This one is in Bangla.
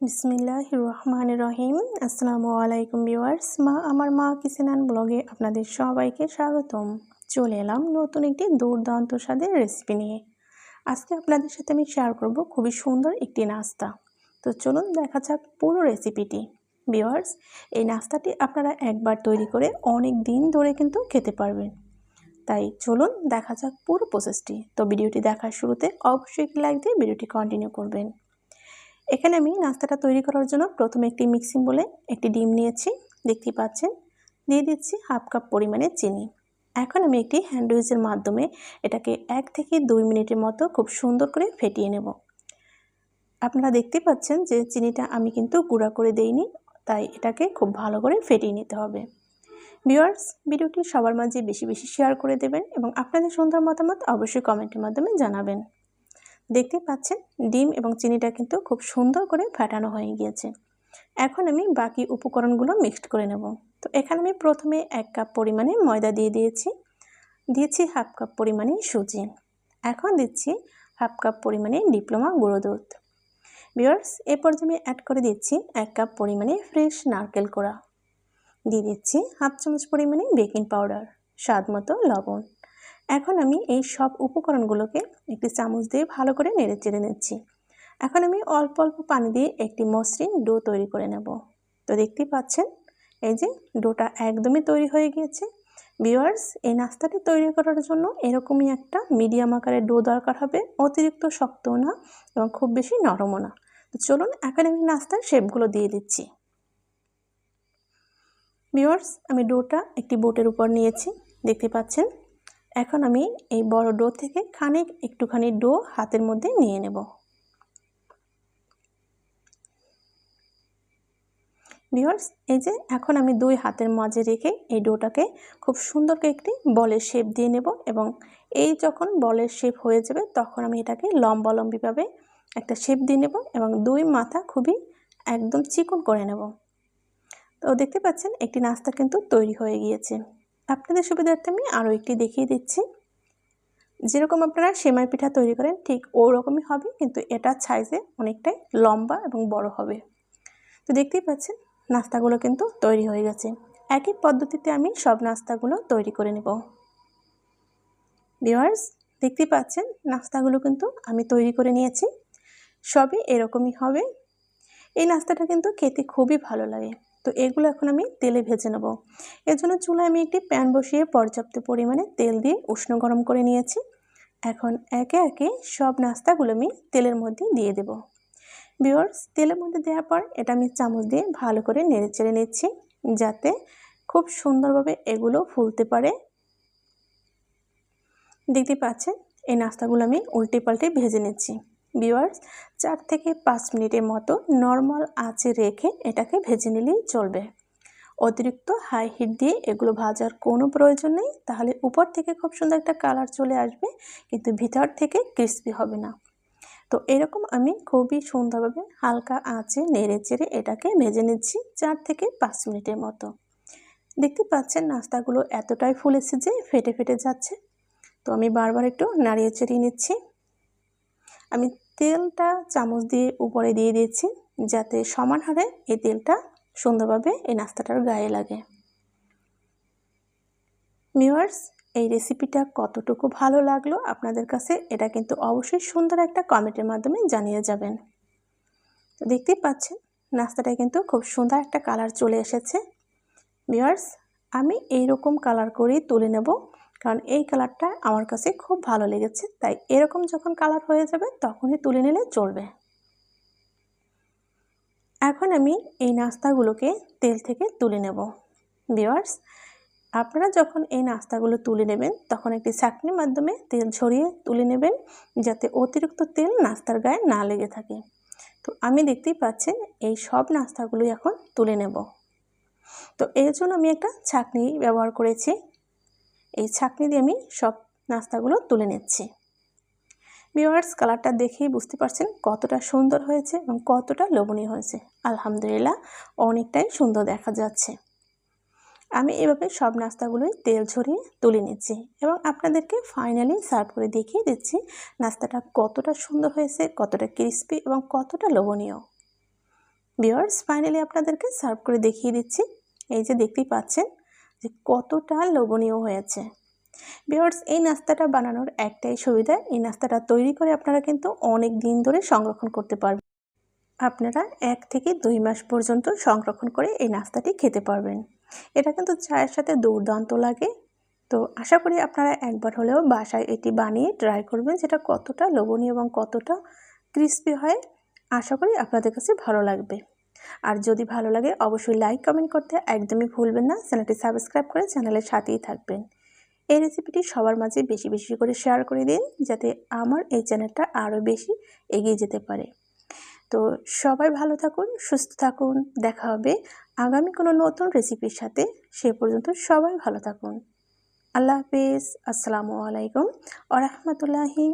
বিসমিল্লাহ রহমান রহিম আসসালামু আলাইকুম ভিউয়ার্স, মা, আমার মা কিচেন ব্লগে আপনাদের সবাইকে স্বাগতম। চলে এলাম নতুন একটি দুর্দান্ত স্বাদের রেসিপি নিয়ে। আজকে আপনাদের সাথে আমি শেয়ার করব খুবই সুন্দর একটি নাস্তা। তো চলুন দেখা যাক পুরো রেসিপিটি ভিউয়ার্স, এই নাস্তাটি আপনারা একবার তৈরি করে অনেক দিন ধরে কিন্তু খেতে পারবেন। তাই চলুন দেখা যাক পুরো প্রসেসটি তো ভিডিওটি দেখার শুরুতে অবশ্যই লাইক দিয়ে ভিডিওটি কন্টিনিউ করবেন। এখানে আমি নাস্তাটা তৈরি করার জন্য প্রথমে একটি মিক্সিং বলে একটি ডিম নিয়েছি দেখতে পাচ্ছেন। দিয়ে দিচ্ছি হাফ কাপ পরিমাণে চিনি। এখন আমি একটি হ্যান্ডউইচের মাধ্যমে এটাকে এক থেকে দুই মিনিটের মতো খুব সুন্দর করে ফেটিয়ে নেব। আপনারা দেখতে পাচ্ছেন যে চিনিটা আমি কিন্তু গুঁড়া করে দেইনি, তাই এটাকে খুব ভালো করে ফেটিয়ে নিতে হবে। ভিউয়ার্স, ভিডিওটি সবার মাঝে বেশি বেশি শেয়ার করে দেবেন এবং আপনাদের সুন্দর মতামত অবশ্যই কমেন্টের মাধ্যমে জানাবেন। দেখতে পাচ্ছেন, ডিম এবং চিনিটা কিন্তু খুব সুন্দর করে ফাটানো হয়ে গিয়েছে। এখন আমি বাকি উপকরণগুলো মিক্সড করে নেব। তো এখানে আমি প্রথমে এক কাপ পরিমাণে ময়দা দিয়ে দিয়েছি। দিয়েছি হাফ কাপ পরিমাণে সুজি। এখন দিচ্ছি হাফ কাপ পরিমাণে ডিপ্লোমা গুঁড়ো দুধ। বিয়ার্স এ পর্যায়ে আমি অ্যাড করে দিচ্ছি এক কাপ পরিমাণে ফ্রেশ নারকেল কোড়া। দিয়ে দিচ্ছি হাফ চামচ পরিমাণে বেকিং পাউডার স্বাদ মতো লবণ। এখন আমি এই সব উপকরণগুলোকে একটি চামচ দিয়ে ভালো করে নেড়ে চেড়ে নিচ্ছি। এখন আমি অল্প অল্প পানি দিয়ে একটি মসৃণ ডো তৈরি করে নেব। তো দেখতেই পাচ্ছেন, এই যে ডোটা একদমই তৈরি হয়ে গিয়েছে। ভিওয়ার্স এই নাস্তাটি তৈরি করার জন্য এরকমই একটা মিডিয়াম আকারের ডো দরকার হবে। অতিরিক্ত শক্তও না এবং খুব বেশি নরমও না। তো চলুন, এখন আমি নাস্তার শেপগুলো দিয়ে দিচ্ছি। ভিওয়ার্স আমি ডোটা একটি বোটের উপর নিয়েছি। দেখতে পাচ্ছেন এখন আমি এই বড় ডো থেকে খানিক একটুখানি ডো হাতের মধ্যে নিয়ে নেব। ভিওয়ার্স এই যে এখন আমি দুই হাতের মাঝে রেখে এই ডোটাকে খুব সুন্দর একটি বলের শেপ দিয়ে নেব এবং এই যখন বলের শেপ হয়ে যাবে তখন আমি এটাকে লম্বালম্বিভাবে একটা শেপ দিয়ে নেব এবং দুই মাথা খুবই একদম চিকন করে নেব। তো দেখতে পাচ্ছেন, একটি নাস্তা কিন্তু তৈরি হয়ে গিয়েছে। আপনাদের সুবিধার্থে আমি আরও একটি দেখিয়ে দিচ্ছি। যেরকম আপনারা সেমাই পিঠা তৈরি করেন, ঠিক ওরকমই হবে, কিন্তু এটা সাইজে অনেকটাই লম্বা এবং বড় হবে। তো দেখতেই পাচ্ছেন, নাস্তাগুলো কিন্তু তৈরি হয়ে গেছে। একই পদ্ধতিতে আমি সব নাস্তাগুলো তৈরি করে নেব। ভিওয়ার্স দেখতেই পাচ্ছেন, নাস্তাগুলো কিন্তু আমি তৈরি করে নিয়েছি। সবই এরকমই হবে। এই নাস্তাটা কিন্তু খেতে খুবই ভালো লাগে। তো এগুলো এখন আমি তেলে ভেজে নেব। এর জন্য চুলায় আমি একটি প্যান বসিয়ে পর্যাপ্ত পরিমাণে তেল দিয়ে উষ্ণ গরম করে নিয়েছি। এখন একে একে সব নাস্তাগুলো আমি তেলের মধ্যে দিয়ে দেব। বিওর্স তেলের মধ্যে দেওয়ার পর এটা আমি চামচ দিয়ে ভালো করে নেড়ে চেড়ে নিচ্ছি যাতে খুব সুন্দরভাবে এগুলো ফুলতে পারে। দেখতে পাচ্ছেন, এই নাস্তাগুলো আমি উল্টে পাল্টে ভেজে নিচ্ছি। ভিওয়ার্স চার থেকে পাঁচ মিনিটের মতো নর্মাল আঁচে রেখে এটাকে ভেজে নিলেই চলবে। অতিরিক্ত হাই হিট দিয়ে এগুলো ভাজার কোনো প্রয়োজন নেই, তাহলে উপর থেকে খুব সুন্দর একটা কালার চলে আসবে, কিন্তু ভিতর থেকে ক্রিস্পি হবে না। তো এরকম আমি খুবই সুন্দরভাবে হালকা আঁচে নেড়ে চেড়ে এটাকে ভেজে নিচ্ছি চার থেকে পাঁচ মিনিটের মতো। দেখতে পাচ্ছেন নাস্তাগুলো এতটাই ফুলেছে যে ফেটে ফেটে যাচ্ছে। তো আমি বারবার একটু নাড়িয়ে চেড়িয়ে নিচ্ছি। আমি তেলটা চামচ দিয়ে উপরে দিয়ে দিয়েছি, যাতে সমান হারে এই তেলটা সুন্দরভাবে এই নাস্তাটার গায়ে লাগে। মিওয়ার্স এই রেসিপিটা কতটুকু ভালো লাগল আপনাদের কাছে, এটা কিন্তু অবশ্যই সুন্দর একটা কমেন্টের মাধ্যমে জানিয়ে যাবেন। তো দেখতেই পাচ্ছেন নাস্তাটা কিন্তু খুব সুন্দর একটা কালার চলে এসেছে। মিওয়ার্স আমি এই রকম কালার করেই তুলে নেব কারণ এই কালারটা আমার কাছে খুব ভালো লেগেছে। তাই এরকম যখন কালার হয়ে যাবে, তখনই তুলে নিলে চলবে। এখন আমি এই নাস্তাগুলোকে তেল থেকে তুলে নেব। বিওয়ার্স আপনারা যখন এই নাস্তাগুলো তুলে নেবেন, তখন একটি চাকনির মাধ্যমে তেল ছড়িয়ে তুলে নেবেন, যাতে অতিরিক্ত তেল নাস্তার গায়ে না লেগে থাকে। তো আমি দেখতেই পাচ্ছেন, এই সব নাস্তাগুলোই এখন তুলে নেব। তো এর জন্য আমি একটা ছাকনি ব্যবহার করেছি। এই ছাকনি দিয়ে আমি সব নাস্তাগুলো তুলে নিচ্ছি। ভিওয়ার্স কালারটা দেখেই বুঝতে পারছেন কতটা সুন্দর হয়েছে এবং কতটা লোভনীয় হয়েছে। আলহামদুলিল্লাহ, অনেকটাই সুন্দর দেখা যাচ্ছে। আমি এভাবে সব নাস্তাগুলোই তেল ঝরিয়ে তুলে নিচ্ছি এবং আপনাদেরকে ফাইনালি সার্ভ করে দেখিয়ে দিচ্ছি নাস্তাটা কতটা সুন্দর হয়েছে, কতটা ক্রিস্পি এবং কতটা লোভনীয়। বিয়ার্স ফাইনালি আপনাদেরকে সার্ভ করে দেখিয়ে দিচ্ছি। এই যে দেখতেই পাচ্ছেন যে কতটা লোভনীয় হয়েছে। বিয়ার্স এই নাস্তাটা বানানোর একটাই সুবিধা, এই নাস্তাটা তৈরি করে আপনারা কিন্তু অনেক দিন ধরে সংরক্ষণ করতে পারবেন। আপনারা এক থেকে দুই মাস পর্যন্ত সংরক্ষণ করে এই নাস্তাটি খেতে পারবেন। এটা কিন্তু চায়ের সাথে দুর্দান্ত লাগে। তো আশা করি আপনারা একবার হলেও বাসায় এটি বানিয়ে ট্রাই করবেন, যেটা কতটা লোভনীয় এবং কতটা ক্রিস্পি হয়। আশা করি আপনাদের কাছে ভালো লাগবে। আর যদি ভালো লাগে, অবশ্যই লাইক কমেন্ট করতে একদমই ভুলবেন না। চ্যানেলটি সাবস্ক্রাইব করে চ্যানেলের সাথেই থাকবেন। এই রেসিপিটি সবার মাঝে বেশি বেশি করে শেয়ার করে দিন, যাতে আমার এই চ্যানেলটা আরও বেশি এগিয়ে যেতে পারে। তো সবাই ভালো থাকুন, সুস্থ থাকুন, দেখা হবে আগামী কোনো নতুন রেসিপির সাথে। সে পর্যন্ত সবাই ভালো থাকুন। আল্লাহ হাফিজ, আসসালামু আলাইকুম আ রহমতুল্লাহি